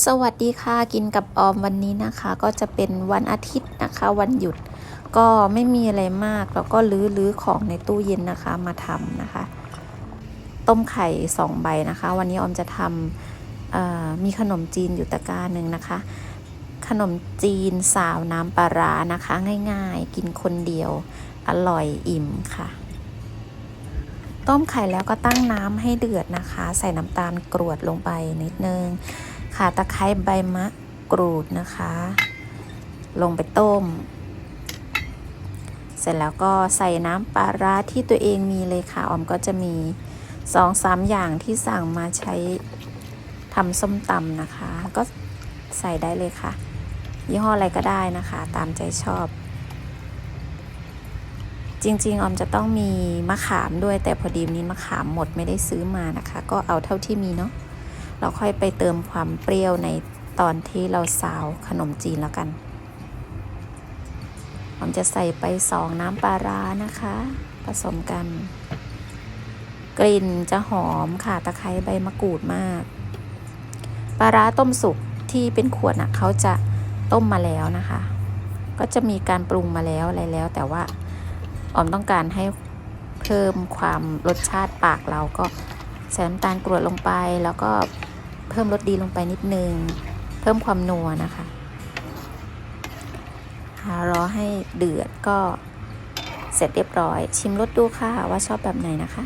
สวัสดีค่ะกินกับออมวันนี้นะคะ ก็จะเป็นวันอาทิตย์นะคะ วันหยุดก็ไม่มีอะไรมาก แล้วก็ลื้อลื้อของในตู้เย็นนะคะมาทำนะคะ ต้มไข่สองใบนะคะ วันนี้ออมจะทำมีขนมจีนอยู่ตะกร้าหนึ่งนะคะ ขนมจีนสาวน้ำปลาร้านะคะ ง่ายๆ กินคนเดียวอร่อยอิ่มค่ะ ต้มไข่แล้วก็ตั้งน้ำให้เดือดนะคะ ใส่น้ำตาลกรวดลงไปนิดนึง ข่าตะไคร้ใบมะกรูดนะคะ ลงไปต้ม เสร็จแล้วก็ใส่น้ำปลาร้าที่ตัวเองมีเลยค่ะ ออมก็จะมีสองสามอย่างที่สั่งมาใช้ทำส้มตำนะคะ ก็ใส่ได้เลยค่ะ ยี่ห้ออะไรก็ได้นะคะ ตามใจชอบ จริง ๆ ออมจะต้องมีมะขามด้วยแต่พอดีนี้มะขามหมดไม่ได้ซื้อมานะคะ ก็เอาเท่าที่มีเนาะ เราค่อยไปเติมความเปรี้ยวในตอนที่เราซาวขนมจีนแล้วกันผมจะใส่ไปสองน้ำปลาร้านะคะ ผสมกัน กลิ่นจะหอมค่ะตะไคร้ใบมะกรูดมาก ปลาร้าต้มสุกที่เป็นขวดนะเขาจะต้มมาแล้วนะคะ ก็จะมีการปรุงมาแล้วอะไรแล้ว แต่ว่าออมต้องการให้เพิ่มความรสชาติปากเราก็ใส่น้ำตาลกรวดลงไปแล้วก็ เพิ่มรสดีลงไปนิดนึง เพิ่มความนัวนะคะรอให้เดือดก็เสร็จเรียบร้อย ชิมรสดูค่ะว่าชอบแบบไหนนะคะ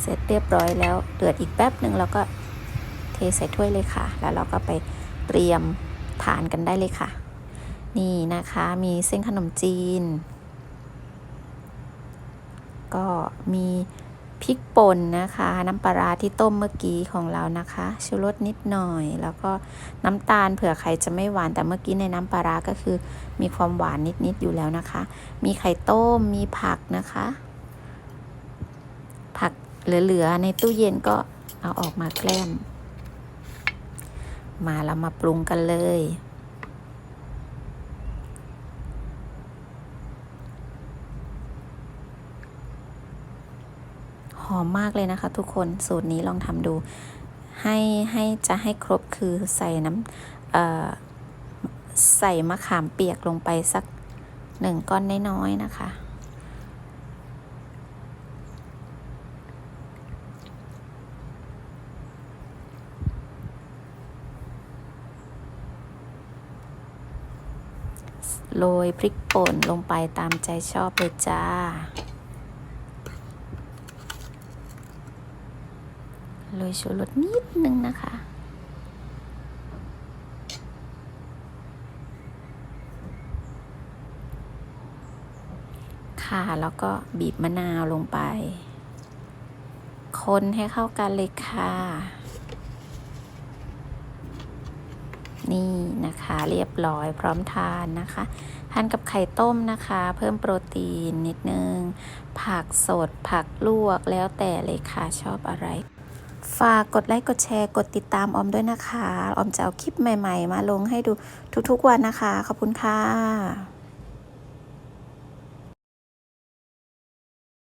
เสร็จเรียบร้อยแล้วเดือดอีกแป๊บหนึ่งเราก็เทใส่ถ้วยเลยค่ะ แล้วเราก็ไปเตรียมทานกันได้เลยค่ะ นี่นะคะมีเส้นขนมจีน ก็มีพริกป่นนะคะ น้ำปลาร้าที่ต้มเมื่อกี้ของเรานะคะชูรสนิดหน่อย แล้วก็น้ำตาลเผื่อใครจะไม่หวานแต่เมื่อกี้ในน้ำปลาร้าก็คือมีความหวานนิดๆอยู่แล้วนะคะ มีไข่ต้มมีผักนะคะ ผักเหลือๆในตู้เย็นก็เอาออกมาแกล้ม มาเรามาปรุงกันเลย หอมมากเลยนะคะ ทุกคนสูตรนี้ลองทำดู ให้ให้จะให้ครบคือใส่น้ำใส่มะขามเปียกลงไปสักหนึ่งก้อนน้อยๆนะคะโรยพริกป่นลงไปตามใจชอบเลยจ้า โรยชูรสนิดนึงนะคะ ค่ะแล้วก็บีบมะนาวลงไป คนให้เข้ากันเลยค่ะ นี่นะคะเรียบร้อยพร้อมทานนะคะ ทานกับไข่ต้มนะคะ เพิ่มโปรตีนนิดนึง ผักสดผักลวกแล้วแต่เลยค่ะชอบอะไร ฝากกดไลค์กดแชร์กดติดตามออมด้วยนะคะ ออมจะเอาคลิปใหม่ ๆ มาลงให้ดูทุกๆวันนะคะ ขอบคุณค่ะ